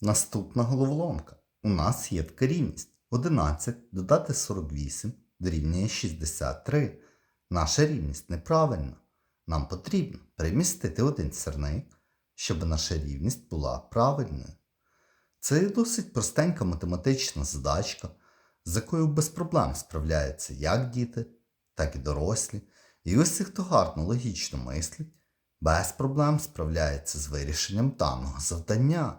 Наступна головоломка. У нас є така рівність. 11 додати 48 дорівнює 63. Наша рівність неправильна. Нам потрібно перемістити один сірник, щоб наша рівність була правильною. Це досить простенька математична задачка, з якою без проблем справляються як діти, так і дорослі. І усі, хто гарно логічно мислить, без проблем справляється з вирішенням даного завдання.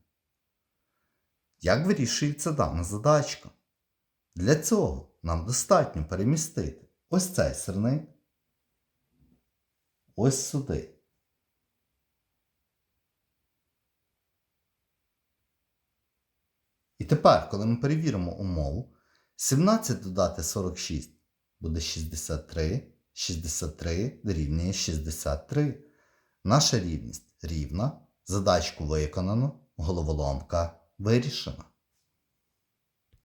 Як вирішується дана задачка? Для цього нам достатньо перемістити ось цей сирник ось сюди. І тепер, коли ми перевіримо умову, 17 додати 46 буде 63, 63 дорівнює 63. Наша рівність рівна, задачку виконано, головоломка вирішена.